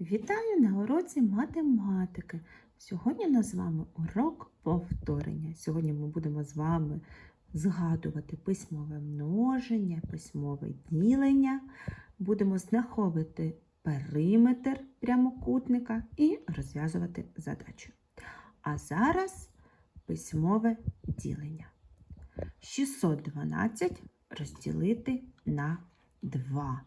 Вітаю на уроці математики. Сьогодні у нас з вами урок повторення. Сьогодні ми будемо з вами згадувати письмове множення, письмове ділення. Будемо знаходити периметр прямокутника і розв'язувати задачу. А зараз письмове ділення. 612 розділити на 2.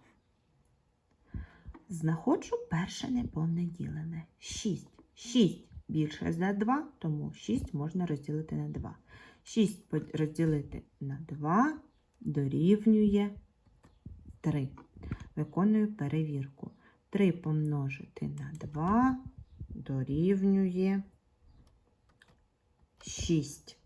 Знаходжу перше неповне ділене. 6. 6 більше за 2, тому 6 можна розділити на 2. 6 розділити на 2 дорівнює 3. Виконую перевірку. 3 помножити на 2 дорівнює 6.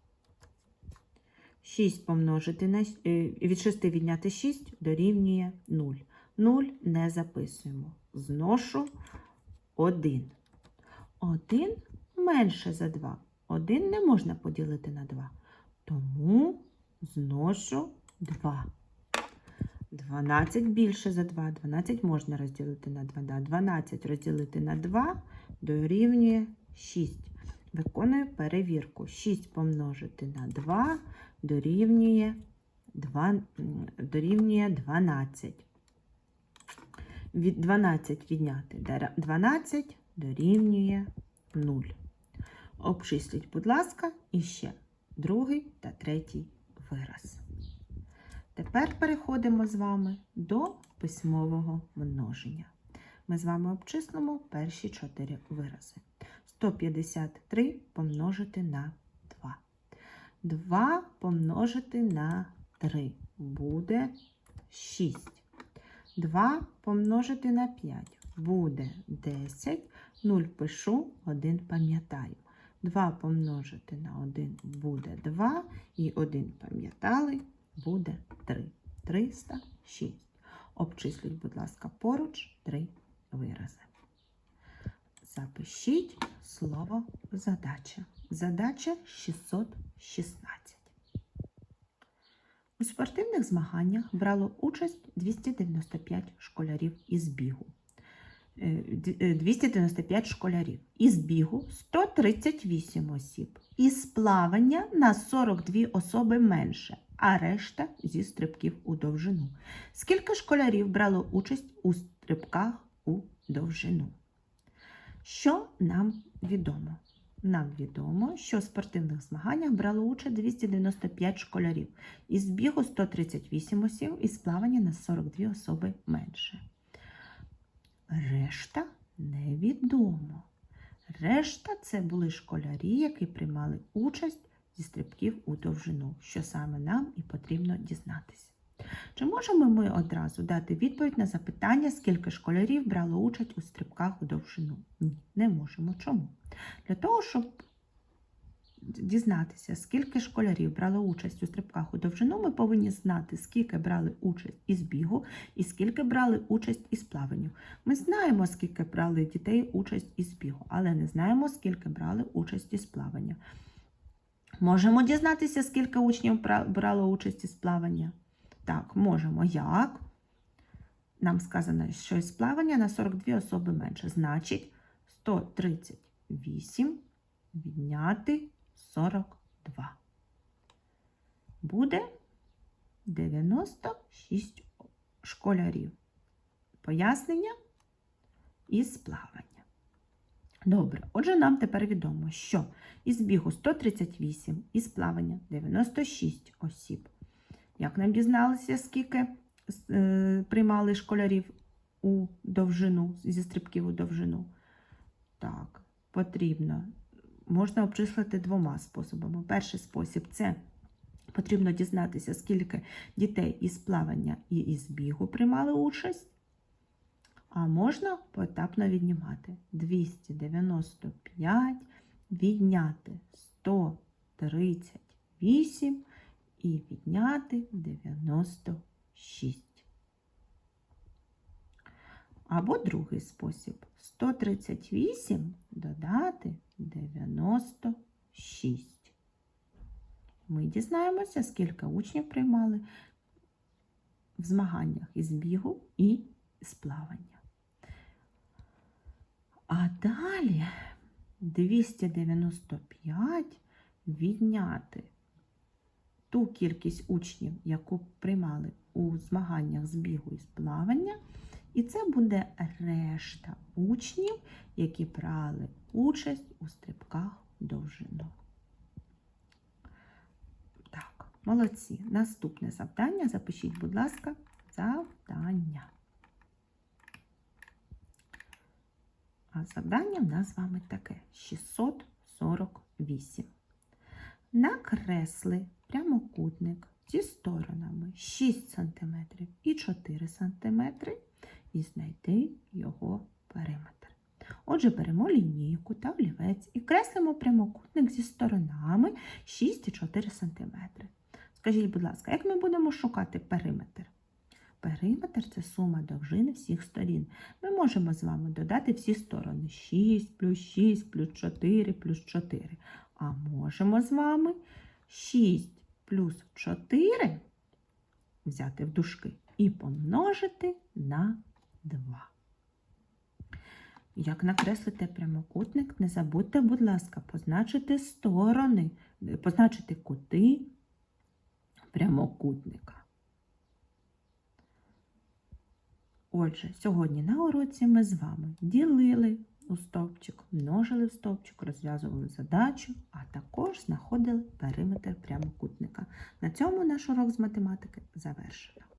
6 помножити на е, від 6 відняти 6 дорівнює 0. 0 не записуємо. Зношу 1. 1 менше за 2. 1 не можна поділити на 2. Тому зношу 2. 12 більше за 2. 12 можна розділити на 2. 12 розділити на 2 дорівнює 6. Виконую перевірку. 6 помножити на 2 дорівнює, 2, дорівнює 12 від 12 відняти 12 дорівнює 0. Обчисліть, будь ласка, іще другий та третій вираз. Тепер переходимо з вами до письмового множення. Ми з вами обчислимо перші чотири вирази. 153 помножити на 2. 2 помножити на 3 буде 6. 2 помножити на 5 буде 10. 0 пишу, 1 пам'ятаю. 2 помножити на 1 буде 2. І 1 пам'ятали буде 3. 306. Обчисліть, будь ласка, поруч 3 вирази. Запишіть слово задача. Задача 616. У спортивних змаганнях брало участь 295 школярів із бігу. Е, д- е, 295 школярів. Із бігу 138 осіб. Із плавання на 42 особи менше, а решта зі стрибків у довжину. Скільки школярів брало участь у стрибках у довжину? Що нам відомо? Нам відомо, що в спортивних змаганнях брало участь 295 школярів, із бігу 138 осіб, із плавання на 42 особи менше. Решта невідомо. Решта це були школярі, які приймали участь зі стрибків у довжину, що саме нам і потрібно дізнатися. Чи можемо ми одразу дати відповідь на запитання, скільки школярів брало участь у стрибках у довжину? Ні, не можемо. Чому? Для того, щоб дізнатися, скільки школярів брало участь у стрибках у довжину, ми повинні знати, скільки брали участь із бігу і скільки брали участь із плаванню. Ми знаємо, скільки брали дітей участь із бігу, але не знаємо, скільки брали участь із плавання. Можемо дізнатися, скільки учнів бра- брало участь із плавання? Так, можемо. Як? Нам сказано, що із плавання на 42 особи менше. Значить, 138 відняти 42. Буде 96 школярів. Пояснення із плавання. Добре, отже, нам тепер відомо, що із бігу 138, із плавання 96 осіб. Як нам дізналися, скільки е, приймали школярів у довжину, зі стрибків у довжину? Так, потрібно. Можна обчислити двома способами. Перший спосіб це потрібно дізнатися, скільки дітей із плавання і із бігу приймали участь. А можна поетапно віднімати 295, відняти 138 і відняти 96. Або другий спосіб 138 додати 96. Ми дізнаємося, скільки учнів приймали в змаганнях із бігу і з плавання. А далі 295 відняти ту кількість учнів, яку приймали у змаганнях з бігу і з плавання. І це буде решта учнів, які брали участь у стрибках довжину. Так, молодці. Наступне завдання. Запишіть, будь ласка, завдання. А завдання в нас з вами таке: 648. Накресли прямокутник зі сторонами 6 см і 4 см і знайти його периметр. Отже, беремо лінійку та олівець і креслимо прямокутник зі сторонами 6 і 4 см. Скажіть, будь ласка, як ми будемо шукати периметр? Периметр це сума довжини всіх сторін. Ми можемо з вами додати всі сторони 6 плюс 6 плюс 4 плюс 4. А можемо з вами 6 плюс 4 взяти в дужки і помножити на 2. Як накреслите прямокутник, не забудьте, будь ласка, позначити сторони, позначити кути прямокутника. Отже, сьогодні на уроці ми з вами ділили у стовпчик, множили в стовпчик, розв'язували задачу, а також знаходили периметр прямокутника. На цьому наш урок з математики завершено.